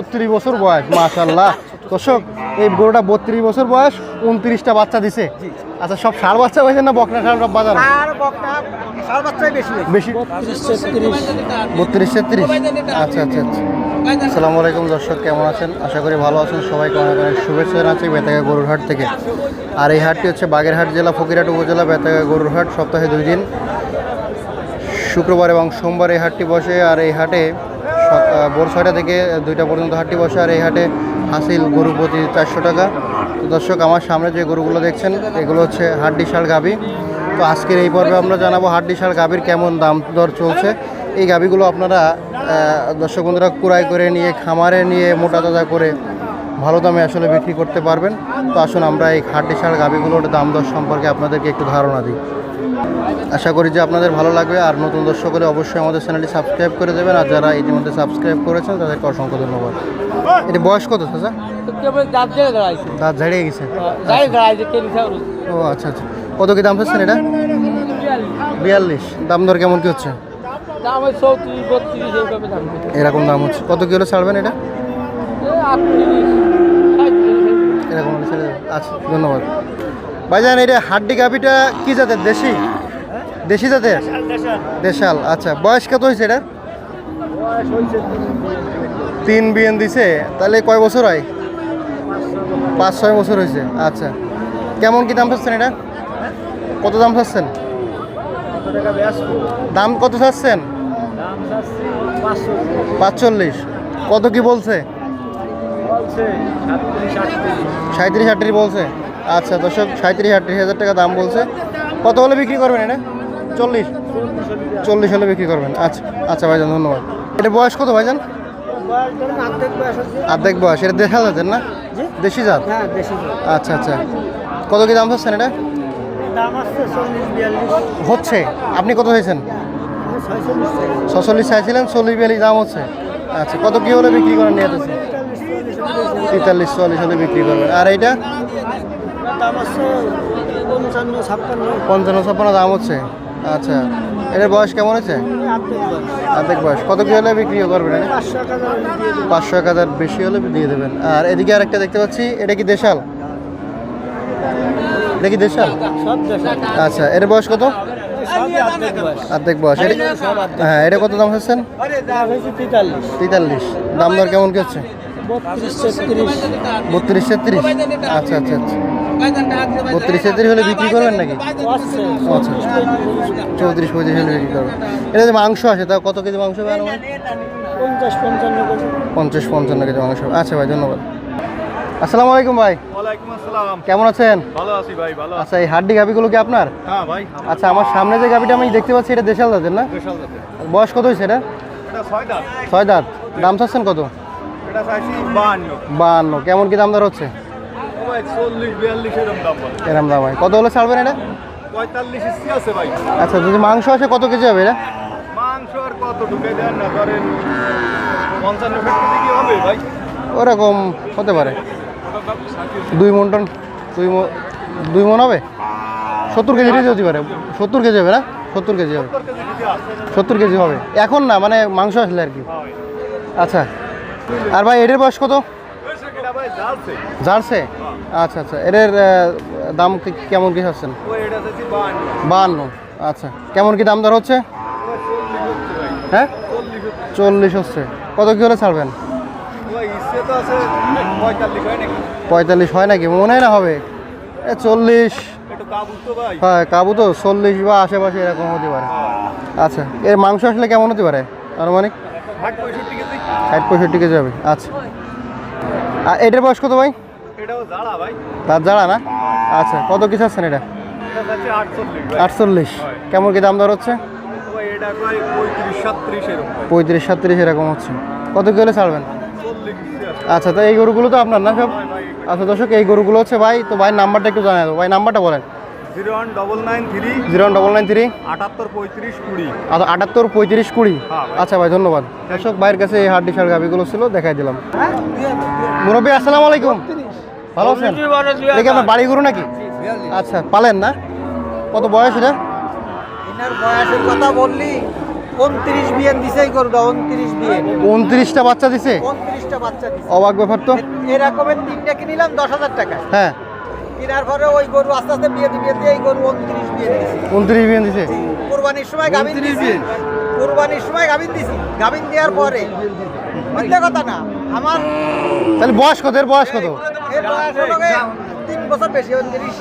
বত্রিশ বছর বয়স মাশাল্লাহ দর্শক এই গরুটা বত্রিশ বছর বয়স উনত্রিশটা বাচ্চা দিছে। আচ্ছা সব ষাড় বাচ্চা হয়েছে না বকনা সব বাজার? বেশি বত্রিশ তেত্রিশ। আচ্ছা আচ্ছা আচ্ছা। আসসালামু আলাইকুম দর্শক কেমন আছেন? আশা করি ভালো আছেন। সবাইকে অনেক অনেক শুভেচ্ছা জানাচ্ছি বেতাগা গরুর হাট থেকে। আর এই হাটটি হচ্ছে বাগেরহাট জেলা ফকিরহাট উপজেলা বেতাগা গরুর হাট সপ্তাহে দুই দিন। শুক্রবার এবং সোমবার এই হাটটি বসে। আর এই হাটে ভোর ছয়টা থেকে দুইটা পর্যন্ত হাটটি বসে, আর এই হাটে হাসিল গরু প্রতি চারশো টাকা। তো দর্শক, আমার সামনে যে গরুগুলো দেখছেন, এগুলো হচ্ছে হাড্ডি শাল গাভি। তো আজকের এই পর্বে আমরা জানাব হাড্ডি শাল গাভির কেমন দাম দর চলছে। এই গাভিগুলো আপনারা দর্শক বন্ধুরা কুড়াই করে নিয়ে, খামারে নিয়ে, মোটা তাজা করে ভালো দামে আসলে বিক্রি করতে পারবেন। তো আসুন আমরা এই হাড্ডি শাল গাভিগুলোর দাম দর সম্পর্কে আপনাদেরকে একটু ধারণা দিই। আশা করি যে আপনাদের ভালো লাগবে। আর নতুন দর্শক হলে অবশ্যই আমাদের চ্যানেলটি সাবস্ক্রাইব করে দেবেন। আর যারা ইতিমধ্যে সাবস্ক্রাইব করেছেন তাদেরকে অসংখ্য ধন্যবাদ। এটা বয়স কত চাচা? দাঁত ঝাড়িয়ে গেছে। ও আচ্ছা আচ্ছা। কত কি দাম চাচ্ছেন এটা? বিয়াল্লিশ। দাম দর কেমন কি হচ্ছে? এরকম দাম হচ্ছে। কত কিলো ছাড়বেন এটা? হলে ছেড়ে আচ্ছা ধন্যবাদ। ভাইজান এটা হাড্ডি গাভিটা কি জাতের? দেশি? দেশি জাতের? দেশাল আচ্ছা। বয়স কত হয়েছে এটা তিন বিএন দিছে। তাহলে কয় বছর হয়? পাঁচ, ছয় বছর হয়েছে। আচ্ছা। কেমন কি দাম চাচ্ছেন এটা? কত দাম চাচ্ছেন? দাম কত চাচ্ছেন? পাঁচচল্লিশ। কত কি বলছে? সাঁত্রিশ আটত্রিশ। বলছে? আচ্ছা দর্শক সাঁত্রিশ আটত্রিশ হাজার টাকা দাম বলছে। কত হলে বিক্রি করবেন এটা? চল্লিশ। চল্লিশ হলে বিক্রি করবেন। আচ্ছা আচ্ছা ভাইজান ধন্যবাদ। এটা বয়স কত ভাইজান? অর্ধেক বয়স এটা দেশাল জাতের না? দেশি জাত? হ্যাঁ আচ্ছা আচ্ছা। কত কি দাম চাচ্ছেন এটা? হচ্ছে আপনি কত হয়েছেন ছচল্লিশ চাইছিলেন চল্লিশ বিয়াল্লিশ দাম হচ্ছে। আচ্ছা কত কি হলে বিক্রি করেন নিয়ে তেতাল্লিশ চল্লিশ হলে বিক্রি করবেন। আর এইটা? পঞ্চান্ন ছাপ্পান্ন। দাম হচ্ছে। আচ্ছা এটার বয়স কেমন আছে অর্ধেক বয়স। কত কি হলে বিক্রি করবেন। পাঁচশো এক হাজার বেশি হলে দিয়ে দেবেন। আর এদিকে আরেকটা দেখতে পাচ্ছি এটা কি দেশাল? এটা কি দেশাল? আচ্ছা এর বয়স কত? অর্ধেক বয়স। হ্যাঁ এটা কত দাম হচ্ছেন তেতাল্লিশ। তেতাল্লিশ। দাম দর কেমন কি হচ্ছে? বত্রিশ তেত্রিশ আচ্ছা আচ্ছা আচ্ছা। বত্রিশ তেত্রিশ হলে বিক্রি করবেন নাকি? আসছে আচ্ছা চৌত্রিশ পঁয়ত্রিশ হলে বিক্রি করবেন। এটা যে মাংস আছে তা কত কেজি মাংস হবে পঞ্চাশ পঞ্চান্ন কেজি। পঞ্চাশ পঞ্চান্ন কেজি মাংস। আচ্ছা ভাই ধন্যবাদ। আসসালামু আলাইকুম ভাই। আসসালাম। কেমন আছেন? ভালো আছি ভাই ভালো আচ্ছা এই হাড্ডি গাভিগুলো কি আপনার? হ্যাঁ ভাই আচ্ছা আমার সামনে যে গাভিটা আমি দেখতে পাচ্ছি এটা দেশাল জাতের না? স্পেশাল যাতে বয়স কত হয়েছে এটা? এটা ছয় দাঁত। ছয় দাঁত। দাম চাচ্ছেন কত? বাহান্ন। কেমন কি দাম দর হচ্ছে? এরম দাম হয়। কত হলে ছাড়বেন এটা? আচ্ছা যদি মাংস আসে কত কেজি হবে এটা? মাংস আর কত ঢুকে দেন না ধরেন পঞ্চান্ন কি হবে ভাই? ওরকম হতে পারে। দুই মন টন দুই দুই মন হবে? সত্তর কেজি হতে পারে। সত্তর কেজি হবে না? সত্তর কেজি হবে। সত্তর কেজি হবে। এখন না মানে মাংস আসলে আর কি। আচ্ছা। আর ভাই এটার বয়স কত? জার্সে। আচ্ছা আচ্ছা। এটার দাম কি- কেমন কি হচ্ছেন ও বাহান্ন। আচ্ছা। কেমন কি দাম দর হচ্ছে? হ্যাঁ? চল্লিশ হচ্ছে। কত কি হলে ছাড়বেন? পঁয়তাল্লিশ হয় নাকি? হয় মনে হয় না হবে। এ চল্লিশ। হ্যাঁ কাবু তো। চল্লিশ বা আশেপাশে এরকম হতে পারে। আচ্ছা। এর মাংস আসলে কেমন হতে পারে? আনুমানিক? ষাট পঁয়ষট্টি কেজি হবে। আচ্ছা। আর এটার বয়স কত ভাই? এটাও জাড়া ভাই। তার জানা না? আচ্ছা কত কিছু আছেন এটা? এটা আটচল্লিশ কেমন কি দাম দর হচ্ছে? পঁয়ত্রিশ সাতত্রিশ এরকম হচ্ছে। কত কি হলে ছাড়বেন? আচ্ছা তো এই গরুগুলো তো আপনার না সব? আচ্ছা দর্শক এই গরুগুলো হচ্ছে ভাই তো ভাই নাম্বারটা একটু জানাই দেবো। ভাই নাম্বারটা বলেন। Zero one double nine three zero double nine three. আটাত্তর পঁয়ত্রিশ কুড়ি। আচ্ছা আটাত্তর পঁয়ত্রিশ কুড়ি? হ্যাঁ, আচ্ছা ভাই ধন্যবাদ। দর্শক ভাইয়ের কাছে এই হাড্ডি সার গাভিগুলো ছিল দেখাই দিলাম। মুরব্বী আসসালামু আলাইকুম। ভালো আছেন? কি আপনার বাড়ি গরু নাকি? আচ্ছা পালেন না? কত বয়স এটা? এনার বয়সের কথা বললি উনত্রিশ বিয়েন দিছে এই গরুটা উনত্রিশ উনত্রিশটা বাচ্চা দিছে? উনত্রিশটা বাচ্চা দিছে। অবাক ব্যাপার তো। এরকমের তিনটা কিনিলাম দশ হাজার টাকায়। হ্যাঁ। কেনার পরে ওই গরু আস্তে আস্তে বিয়ে দিয়ে দিয়ে এই গরু উনত্রিশ বিয়ে দিছে উনত্রিশ বিয়ান দিছে কোরবানির সময় গাভিন দিছি। কোরবানির সময় গাভিন দিছি। গাভিন দেওয়ার পরে। মিথ্যা কথা না। আমার তাহলে বয়স কত? এর বয়স কত? এর বয়স হলো গিয়ে তিন বছর বেশি উনত্রিশ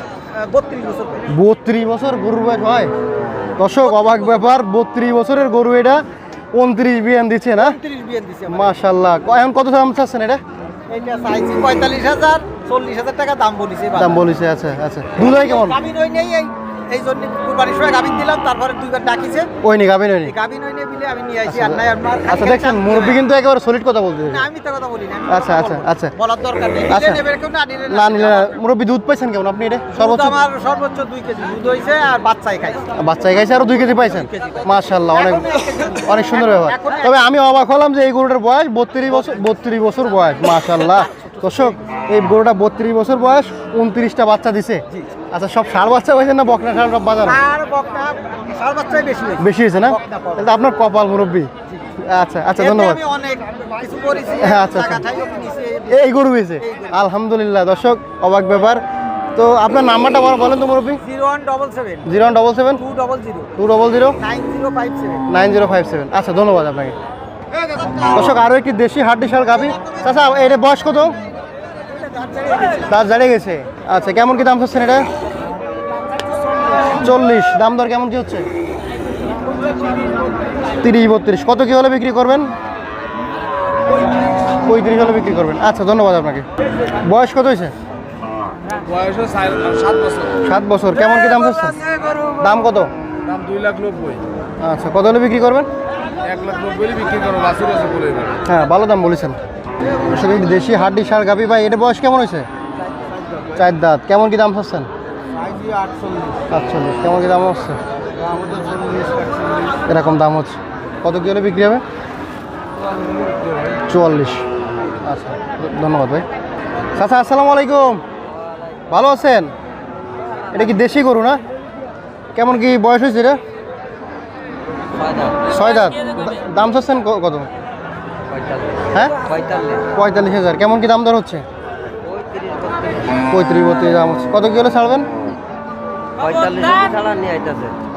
বত্রিশ বছর। বত্রিশ বছর গরুর বয়স হয়। দর্শক অবাক ব্যাপার বত্রিশ বছরের গরু এটা উনত্রিশ বিয়ান দিচ্ছে না? বিয়ে দিছে এখন কত দাম চাচ্ছেন এটা? এইটা চাইছি পঁয়তাল্লিশ হাজার। চল্লিশ হাজার টাকা দাম বলিছে দাম বলেছে আচ্ছা আচ্ছা। দুধ হয় কেমন? গাভিন ওই নেই এই এই জন্য কুরবানির সময় গাভিন দিলাম তারপরে দুইবার ডাকিছে। ওই নি ওই নি? এই গাভিন ওই নেই বিলে আমি নিয়ে আসি আর নাই আমার আচ্ছা মুরব্বী কিন্তু একেবারে সলিড কথা বলতে না আমি তো কথা বলি না আচ্ছা, আচ্ছা, আচ্ছা। বলার দরকার নেই আচ্ছা। নিলে নেবে কেউ না নিলে না নিলে। দুধ পাইছেন কেমন আপনি এটা? সর্বোচ্চ? আমার সর্বোচ্চ দুই কেজি দুধ হয়েছে আর বাচ্চাই খাইছে। বাচ্চায় গাইছে আরও দুই কেজি পাইছেন। মাশাল্লাহ অনেক। অনেক সুন্দর ব্যাপার তবে আমি অবাক হলাম যে এই গরুটার বয়স বত্রিশ বছর বত্রিশ বছর বয়স মাশাল্লাহ দর্শক এই গরুটা বত্রিশ বছর বয়স উনত্রিশটা বাচ্চা দিছে। আচ্ছা সব ষাড় বাচ্চা হয়েছে না বকনা বাজার? সার বাচ্চাই বেশি হয়েছে। না? তাহলে আপনার কপাল মুরব্বী। আচ্ছা আচ্ছা ধন্যবাদ। হ্যাঁ, আচ্ছা, আচ্ছা। এই গরু হয়েছে? আলহামদুলিল্লাহ দর্শক অবাক ব্যাপার। তো আপনার নাম্বারটা বলো- বলেন তো মুরব্বী। Zero one double seven. Zero double seven? Two double zero. Two double zero? Nine zero five seven. Nine zero five seven. আচ্ছা ধন্যবাদ আপনাকে। দর্শক আরও একটি দেশি হাড্ডি শাল গাবি চাচা এটা বয়স কত? দাঁত জাড়িয়ে গেছে। আচ্ছা কেমন কি দাম চাচ্ছেন এটা? চল্লিশ। দাম দর কেমন কি হচ্ছে? তিরিশ বত্রিশ। কত কি হলে বিক্রি করবেন? পঁয়ত্রিশ হলে বিক্রি করবেন। আচ্ছা ধন্যবাদ আপনাকে। বয়স কত হয়েছে? সাত বছর। কেমন কি দাম চাচ্ছেন? দাম কত? দাম দুই লাখ নব্বই। আচ্ছা কত হলে বিক্রি করবেন? এক লাখ নব্বই বিক্রি হ্যাঁ ভালো দাম বলেছেন। আসলে দেশি হাড্ডি, সার গাবি ভাই, এটা বয়স কেমন হয়েছে? চার দাঁত। কেমন কি দাম চাচ্ছেন? আটচল্লিশ। কেমন কি দাম হচ্ছে? এরকম দাম হচ্ছে। কত কি হলে বিক্রি হবে? চুয়াল্লিশ। আচ্ছা ধন্যবাদ ভাই। চাচা, আসসালামু আলাইকুম। ভালো আছেন? এটা কি দেশি গরু না? কেমন কি বয়স হয়েছে এটা? ছয় দাঁত। দাম চাচ্ছেন কত? হ্যাঁ? পঁয়তাল্লিশ। হাজার। কেমন কি দাম দর হচ্ছে? পঁয়ত্রিশ বত্রিশ দাম হচ্ছে। কত কি হলে ছাড়বেন?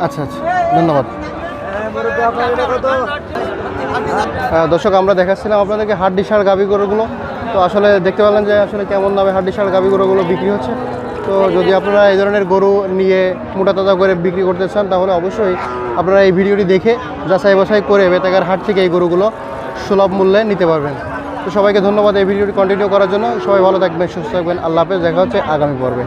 আচ্ছা আচ্ছা। ধন্যবাদ। হ্যাঁ, দর্শক আমরা দেখাচ্ছিলাম আপনাদেরকে হাড্ডি সার গাভি গরুগুলো। তো আসলে দেখতে পেলেন যে আসলে কেমন দামে হাড্ডি সার গাভি গরুগুলো বিক্রি হচ্ছে। তো যদি আপনারা এই ধরনের গরু নিয়ে মোটা তাজা করে বিক্রি করতে চান তাহলে অবশ্যই আপনারা এই ভিডিওটি দেখে যাচাই বাছাই করে বেতাগার হাট থেকে এই গরুগুলো সুলভ মূল্যে নিতে পারবেন। তো সবাইকে ধন্যবাদ এই ভিডিওটি কন্টিনিউ করার জন্য। সবাই ভালো থাকবেন, সুস্থ থাকবেন। আল্লাহ হাফেজ। দেখা হচ্ছে আগামী পর্বে।